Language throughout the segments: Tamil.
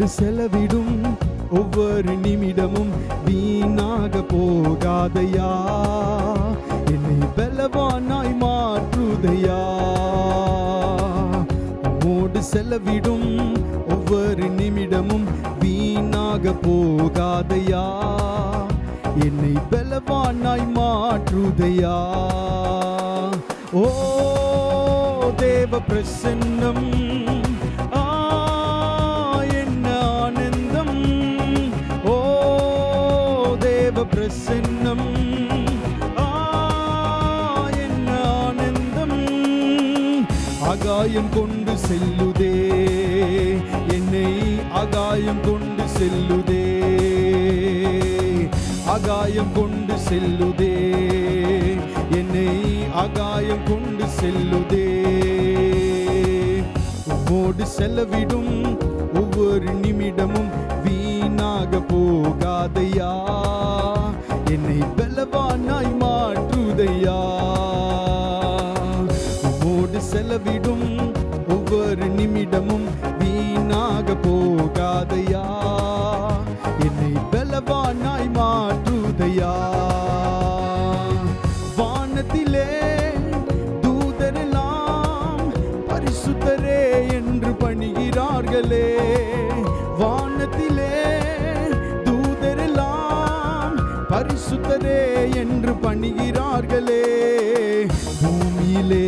உம்மோடு செலவிடும் ஒவ்வொரு நிமிடமும் வீணாக போகாதையா? என்னை பலவானாய் மாற்றுதையா? உம்மோடு செலவிடும் ஒவ்வொரு நிமிடமும் வீணாக போகாதையா? என்னை பலவானாய் மாற்றுதையா? ஓ தேவ பிரசன்னம் தேவ பிரசன்னம் ஆ என்ன ஆனந்தம். ஆகாயம் கொண்டு செல்லுதே என்னை ஆகாயம் கொண்டு செல்லுதே. ஆகாயம் கொண்டு செல்லுதே என்னை ஆகாயம் கொண்டு செல்லுதே. உம்மோடு செலவிடும் ஒவ்வொரு நிமிடமும் வீணாக போகாதையா? என்னை பலவானாய் மாற்றுதையா? உம்மோடு செலவிடும் ஒவ்வொரு நிமிடமும் வீணாக போகாதையா? என்னை பலவானாய் மாற்றுதையா? வானத்திலே தூதரெல்லாம் பரிசுத்தரே என்று பணிகிறார்களே. என்று பணிகிறார்களே. பூமியிலே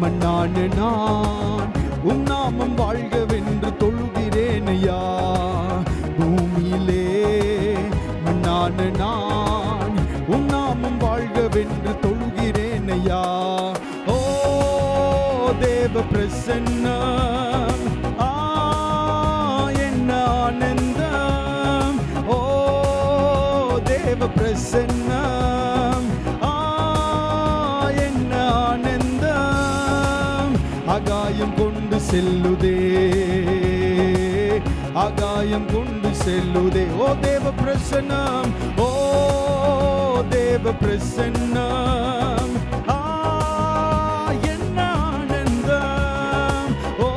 மண்ணான நான் உன் நாமம் வாழ்கவென்று தொழுகிறேன் ஐயா. பூமியிலே மண்ணான நான் உன் நாமம் வாழ்கவென்று தொழுகிறேன் ஐயா. ஓ தேவ பிரசன்னம் செல்லுதே. ஆகாயம் கொண்டு செல்லுதே. ஓ தேவ பிரசன்னம். ஓ தேவ பிரசன்னம். ஆ ஓ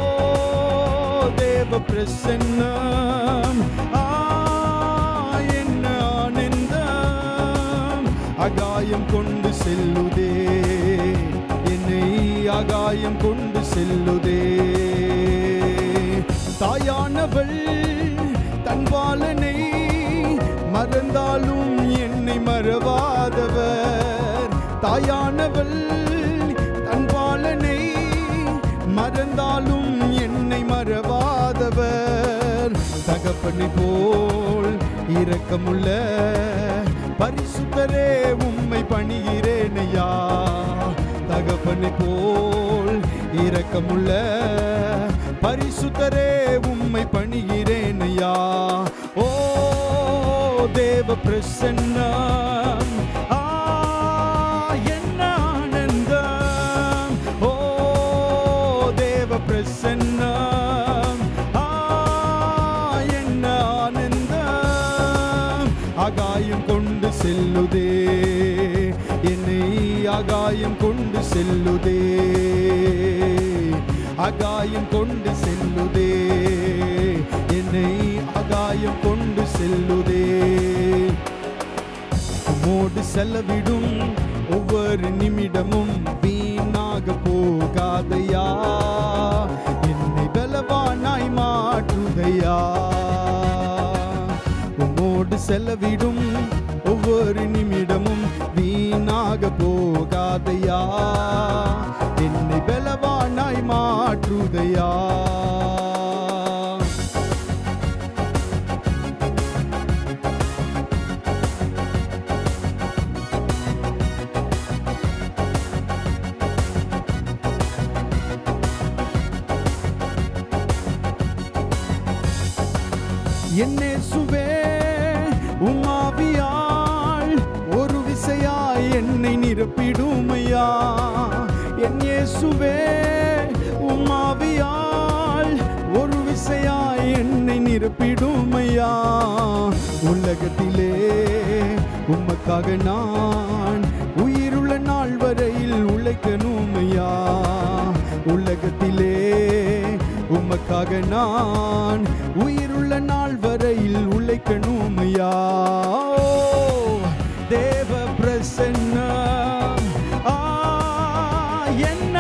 தேவ பிரசன்னம். ஆ என்ன ஆனந்தம். ஆகாயம் கொண்டு செல்லுதே. என்னை ஆகாயம் கொண்டு செல்லுதே. தாயானவள் தன் பாலனை மறந்தாலும் என்னை மறவாதவர். தாயானவள் தன் பாலனை மறந்தாலும் என்னை மறவாதவர். தகப்பனை போல் இரக்கமுள்ள பரிசுத்தரே உம்மை பணிகிறேனையா. தகப்பனை போல் இரக்கமுள்ள பரிசுத்தரே உம்மை பணிகிறேன் ஐயா. ஓ தேவ பிரசன்னம் கொண்டு செல்லுதே என்னை ஆகாயம் கொண்டு செல்லுதே. அகாயம் கொண்டு செல்லுதே. என்னை அகாயம் கொண்டு செல்லுதே. உம்மோடு செலவிடும் ஒவ்வொரு நிமிடமும் வீணாக போகாதையா. என்னை பலவானாய் மாற்றுதையா. உம்மோடு செலவிடும் ஒவ்வொரு நிமிடமும் வீணாக போகாதையா. மாற்றுதையா என்னே சுவே உமாவியாள் ஒரு விசையாய் என்னை நிரப்பிடுமையா? என் சுவே இருப்பிடும் ஐயா உலகத்திலே உமக்காக நான் உயிருள்ள நாள் வரையில் உழைக்கணும் ஐயா உலகத்திலே உமக்காக நான் உயிருள்ள நாள் வரையில் உழைக்கணும் ஐயா தேவ பிரசன்ன ஆ, என்ன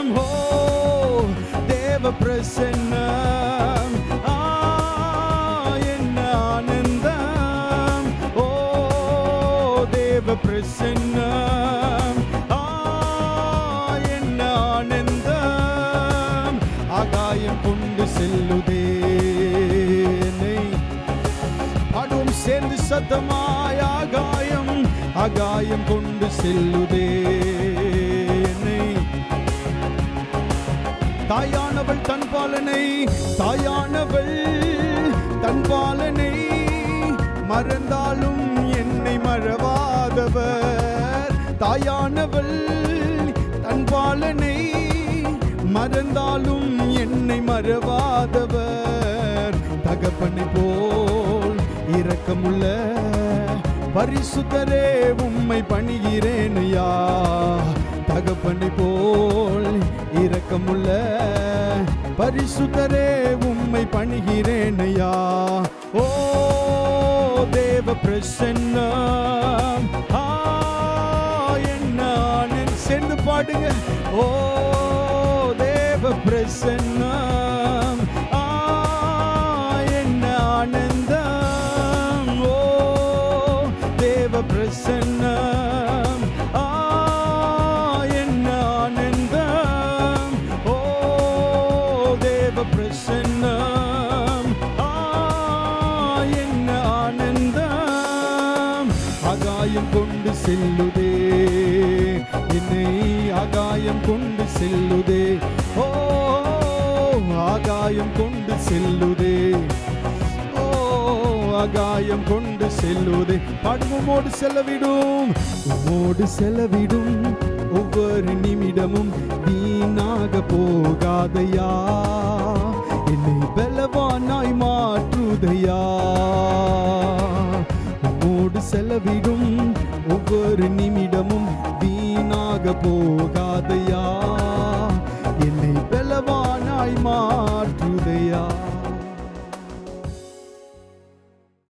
பிரசன்னம் ஓ தேவ பிரசன்னம். ஆ, என்ன ஆனந்தம். ஓ தேவ பிரசன்னம். ஆ, என்ன ஆனந்தம். ஆகாயம் கொண்டு செல்லுதே பாடுவோம் சேர்ந்து சத்தமாய் ஆகாயம் அகாயம் கொண்டு செல்லுதே. தாயானவள் தன் பாலனை தாயானவள் தன் பாலனை. மறந்தாலும் என்னை மறவாதவர். தாயானவள் தன் பாலனை மறந்தாலும் என்னை மறவாதவர். தகப்பனை போல் இரக்கமுள்ள பரிசுத்தரே உம்மை பணிகிறேன் ஐயா. தகப்பனை போல் இரக்கமுள்ள பரிசுத்தரே உம்மை பணிகிறேன் ஐயா ஓ தேவ பிரசன்னம் என்ன சேர்ந்து பாடுங்க. ஓ தேவ பிரசன்னம் என்ன ஆனந்தம். ஓ தேவ பிரசன்னம் ஆகாயம் கொண்டு செல்லுதே. என்னை ஆகாயம் கொண்டு செல்லுதே. ஓ ஆகாயம் கொண்டு செல்லுதே. ஓ ஆகாயம் கொண்டு செல்லுதே. படுவோமோடு செல்லவிடும் உமோடு செலவிடும். ஒவ்வொரு நிமிடமும் வீணாக போகாதையா. என்னை பலவானாய் மாற்றுதையா.